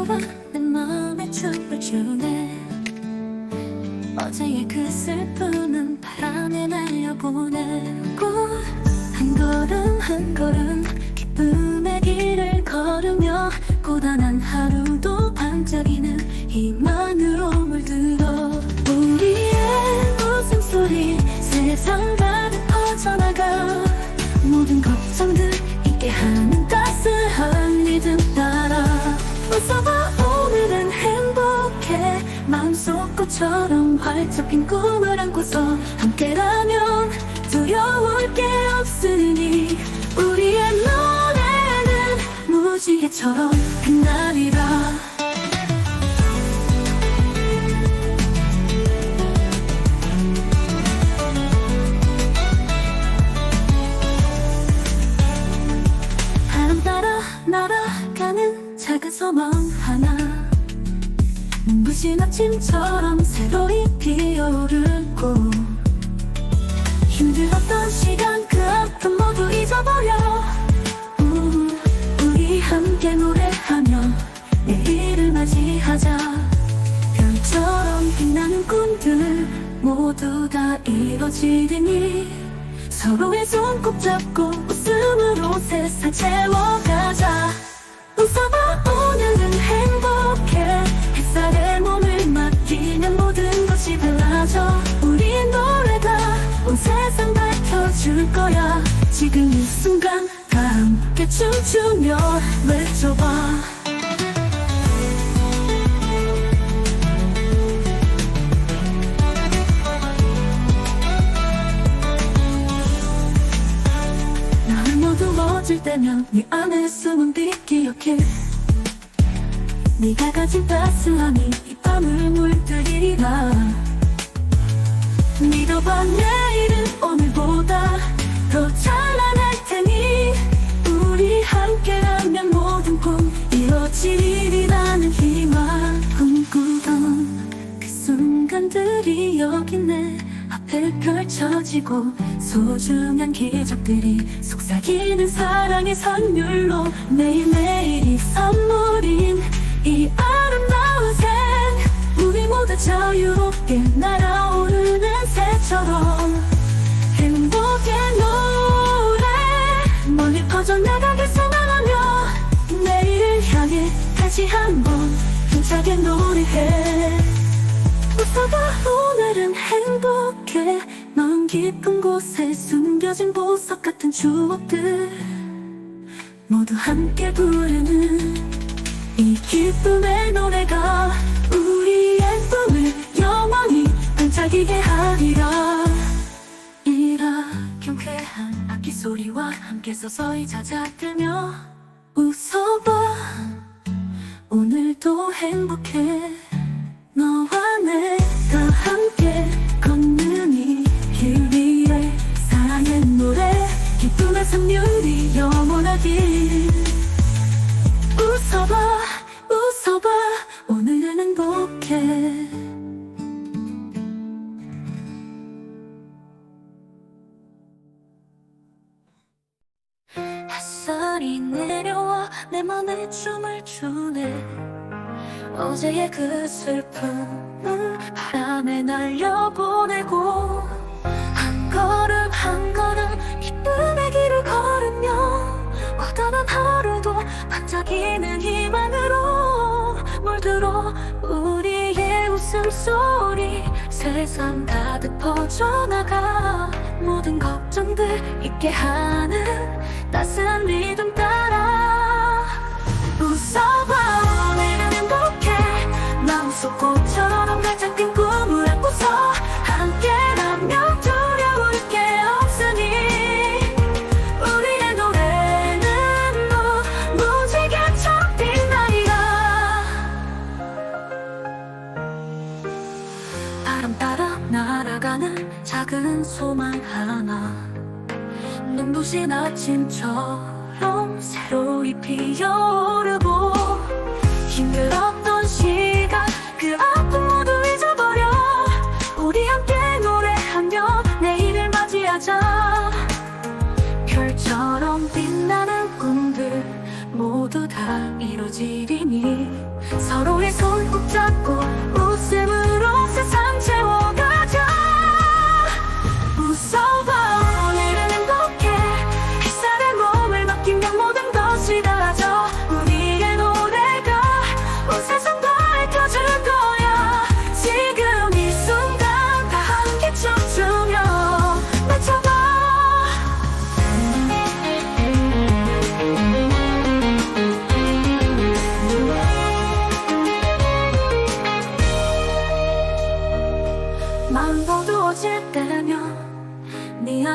들어와 내 맘에 춤을 추네 어제의 그 슬픔은 바람에 날려보내고 한 걸음 한 걸음 기쁨의 길을 걸으며 고단한 하루도 반짝이는 희망으로 물들어 우리의 웃음소리 세상 가득 퍼져나가 모든 걱정들 활짝 핀 꿈을 안고서 함께라면 두려울 게 없으니 우리의 노래는 무지개처럼 빛나리라. 바람 따라 날아가는 작은 소망 하나 눈부신 아침처럼 새로이 피어오르고. 힘들었던 시간 그 아픔 모두 잊어버려. 우, 우리 함께 노래하며 내일을 맞이하자. 별처럼 빛나는 꿈들 모두 다 이뤄지리니. 서로의 손 꼭 잡고 웃음으로 세상 채워가자. 웃어봐 오늘 순간 다 함께 춤추며 외쳐봐. 날 모두 어질 때면 네 안에 숨은 빛 기억해. 네가 가진 따스함이 이 밤을 물들이리라. 믿어봐 내 이뤄지리라는 희망 꿈꾸던 그 순간들이 여기 내 앞에 펼쳐지고 소중한 기적들이 속삭이는 사랑의 선율로 매일매일이 선물인 향해. 다시 한번 힘차게 노래해. 웃어봐. 오늘은 행복해. 마음 깊은 곳에 숨겨진 보석 같은 추억들. 모두 함께 부르는 이 기쁨의 노래가 우리의 꿈을 영원히 반짝이게 하리라. 이라 경쾌한 악기 소리와 함께 서서히 잦아들며 웃어봐 오늘도 행복해. 너와 내가 함께 걷는 이 길 위에 사랑의 노래. 기쁨의 삼륜이 영원하길. 웃어봐 웃어봐. 오늘은 행복해. 햇살이 내려와 내 맘에 춤을 추네. 어제의 그 슬픔을 바람에 날려보내고 한 걸음 한 걸음 기쁨의 길을 걸으며 고단한 하루도 반짝이는 희망으로 물들어 우리의 웃음소리 세상 가득 퍼져나가 모든 걱정들 잊게 하는 따스한 리듬 따 바람 따라 날아가는 작은 소망 하나. 눈부신 아침처럼 새로이 피어오르고 힘들었던 시간 그 아픔 모두 잊어버려. 우리 함께 노래하며 내일을 맞이하자. 별처럼 빛나는 꿈들 모두 다 이루어지리니 서로의 손 꼭 잡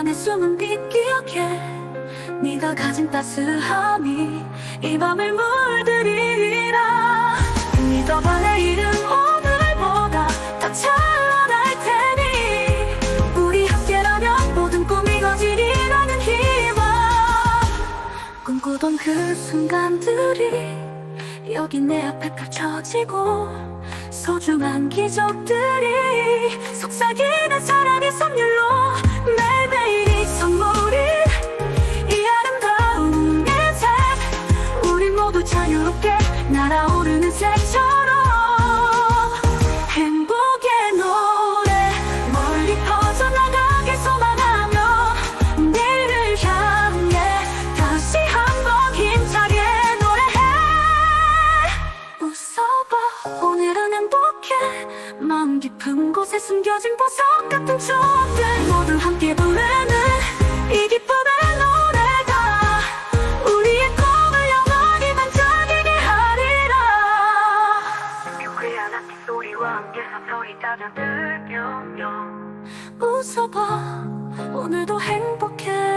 내 숨은 빛 기억해. 네가 가진 따스함이 이 밤을 물들이리라. 믿어봐 내 이름 오늘보다 더 찬란할 테니. 우리 함께라면 모든 꿈이 거지리라는 희망. 꿈꾸던 그 순간들이 여기 내 앞에 펼쳐지고 소중한 기적들이 속삭이는 사랑의 섬유로 오늘도 행복해.